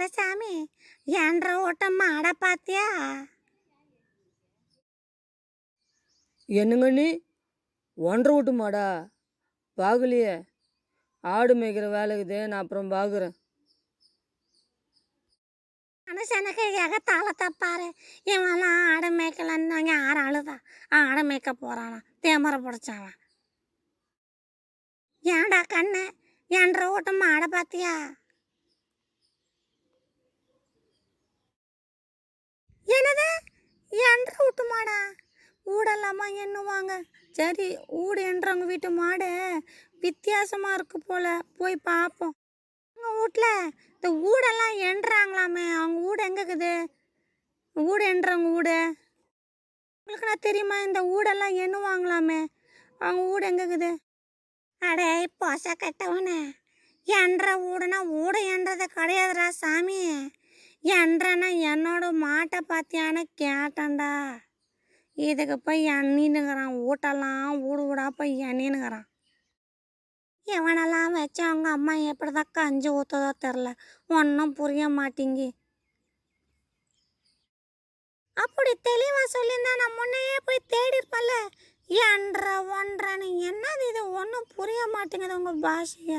அட சாமி என்ற ஓட்டம் மாட பாத்தியா? என்னங்க நீ? ஒன்றரை விட்டு மாடா? பார்க்கலையே ஆடு மேய்க்கிற வேலைக்குதே நான் அப்புறம் பார்க்குறேன் மனுஷனுக்கு எகத்தாளத்தை பாரு. இவன்லாம் ஆடு மேய்க்கலன்னு யார் அழுதா ஆடு மேய்க்க போறானா? தேமரை பிடிச்சவன் ஏன்டா கண்ணு? என்ற ஓட்டம் மாட பாத்தியா என்னது என்ற வீட்டு மாடா ஊடெல்லாமா எண்ணுவாங்க. சரி ஊடு என்றவங்க வீட்டு மாடு வித்தியாசமாக இருக்கு போல. போய் பார்ப்போம் அவங்க வீட்டில் இந்த ஊடெல்லாம் என்றாங்களாமே. அவங்க வீடு எங்கே இருக்குது? வீடு என்றவங்க வீடு உங்களுக்கு நான் தெரியுமா? இந்த ஊடெல்லாம் எண்ணுவாங்களாமே. அவங்க வீடு எங்கே இருக்குது? அடே பொச கட்டவனே. என்ற ஊடுனா ஊடு என்றது கிடையாதுடா சாமி. என்றனா என்னோட மாட்டை பார்த்தியான்னு கேட்டேன்டா. இதுக்கு போய் எண்ணினுங்கிறான் ஊட்டெல்லாம் ஊடு ஊடா போய் எண்ணினுங்கிறான் இவனெல்லாம் வச்சு அவங்க அம்மா எப்படி தான் கஞ்சி ஊற்றுதோ தெரில. ஒன்றும் புரிய மாட்டேங்கி. அப்படி தெளிவாக சொல்லியிருந்தா நான் முன்னையே போய் தேடி என்ற ஒன்றன்னு என்னது இது? ஒன்றும் புரிய மாட்டேங்குது உங்கள் பாஷையை.